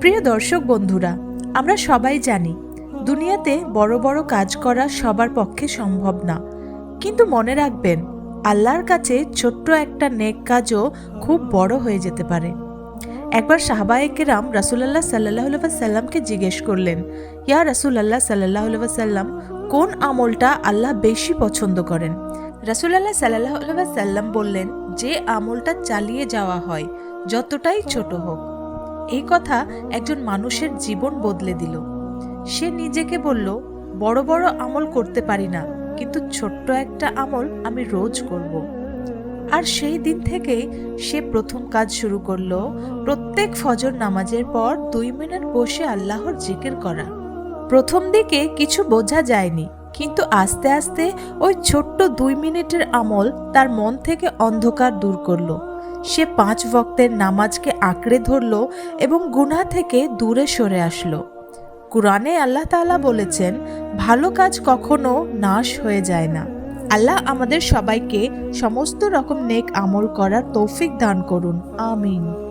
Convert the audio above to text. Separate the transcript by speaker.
Speaker 1: প্রিয় দর্শক বন্ধুরা, আমরা সবাই জানি, দুনিয়াতে বড় বড় কাজ করা সবার পক্ষে সম্ভব না। কিন্তু মনে রাখবেন, আল্লাহর কাছে ছোট্ট একটা নেক কাজও খুব বড় হয়ে যেতে পারে। একবার সাহাবায়েকেরাম রাসুলাল্লাহ সাল্লাহ সাল্লামকে জিজ্ঞেস করলেন, ইয়া রাসুলাল্লাহ সাল্লাহ সাল্লাম কোন আমলটা আল্লাহ বেশি পছন্দ করেন? রাসুলাল্লাহ সাল্লাহ সাল্লাম বললেন, যে আমলটা চালিয়ে যাওয়া হয়, যতটাই ছোট হোক। এই কথা একজন মানুষের জীবন বদলে দিল। সে নিজেকে বলল, বড় বড় আমল করতে পারি না, কিন্তু ছোট্ট একটা আমল আমি রোজ করব। আর সেই দিন থেকে সে প্রথম কাজ শুরু করল, প্রত্যেক ফজর নামাজের পর দুই মিনিট বসে আল্লাহর জিকির করা। প্রথম দিকে কিছু বোঝা যায়নি, কিন্তু আস্তে আস্তে ওই ছোট্ট দুই মিনিটের আমল তার মন থেকে অন্ধকার দূর করল। সে পাঁচ ভক্তের নামাজকে আঁকড়ে ধরল এবং গুনা থেকে দূরে সরে আসলো। কুরআনে আল্লাহ তাআলা বলেছেন, ভালো কাজ কখনো নাশ হয়ে যায় না। আল্লাহ আমাদের সবাইকে সমস্ত রকম নেক আমল করার তৌফিক দান করুন। আমিন।